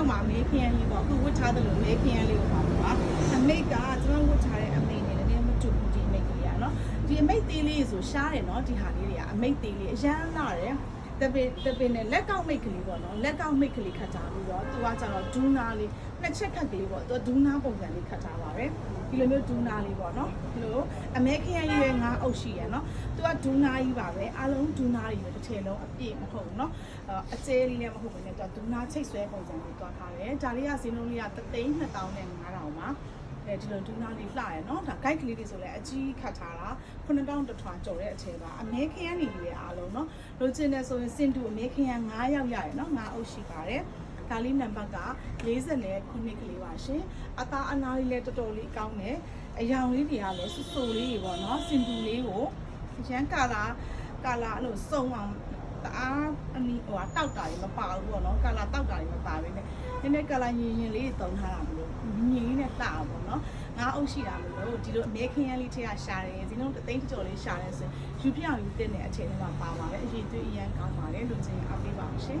အောက်မှာအမေခရမ်းလေးပေါ့အခုဝတ်ထားတယ်လို့အမေခရမ်းလေးကိုပါပေါ့အမိတ်ကကျွန်တော်ဝတ်ထားတဲ့အမိတ်နဲ့လည်းမတူဘူးဒီအမိတ်ကလေးကနော်ဒီအမိတ်သေးလေးဆိုရှားတယ်နော်ဒီဟာလေးတွေကအမိတ်သေးလေးအရန်လာတယ် တပင်တပင်နဲ့လက်ကောက်မိတ်ကလေးပေါ့နော်လက်ကောက်မိတ်ကလေးခတ်ထားပြီးတော့သူကကျတော့ဒူးနာလေးနှစ်ချက်ခတ်ကလေးပေါ့သူကဒူးနာပုံစံလေးခတ်ထားပါပဲဒီလိုမျိုးဒူးနာလေးပေါ့နော်ဒီလိုအမေခရမ်းရွယ်ငါးအုပ်ရှိရနော်သူကဒူးနာကြီးပါပဲအလုံးဒူးနာကြီးပဲတစ်ထည်လုံးအပြည့်မဟုတ်ဘူးနော်အကျဲလေးလည်းမဟုတ်ဘူးねသူကဒူးနာချိတ်ဆွဲပုံစံလေးတွားထားတယ်ဒါလေးကဈေးနှုန်းလေးက3သိန်း2000နဲ့9000ပါ အဲဒီလိုဒူးနာလေးလှရယ်နော်ဒါ guide ကလေးတွေဆိုလည်းအကြီးခတ်ထားတာ9000တထွာကျော်တဲ့အထည်ပါအမေခရမ်းနေပြီလေအားလုံးနော်လိုချင်တယ်ဆိုရင်စင်တူအမေခရမ်း9ယောက်ရရယ်နော်9အုပ်ရှိပါတယ်ဒါလေးနံပါတ်က40နဲ့ခုနှစ်ကလေးပါရှင်အသားအနားလေးလည်းတော်တော်လေးကောင်းတယ်အယောင်လေးတွေကလည်းဆူဆူလေးတွေပေါ့နော်စင်တူလေးကိုရန်ကာလာကာလာအဲ့လိုစုံအောင်တအားအနီဟိုတောက်တာတွေမပါဘူးပေါ့နော်ကာလာတောက်တာတွေမပါဘဲနဲ့ နည်းနည်းကာလာရင်ရင်လေးတုံထားတာမလို့ငင်းနဲ့လှတာပေါ့နော်ငါအုပ်ရှိတာမလို့ဒီလိုအမဲခင်းရလေးထည့်ရရှာတယ်ဒီလိုတသိန်းကြော်လေးရှာတယ်ဆိုယူပြောင်ယူတဲ့နဲ့အခြေထဲမှာပါပါတယ်အရေးသွေးအရန်ကောင်းပါတယ်လူချင်းအားပေးပါအောင်ရှင်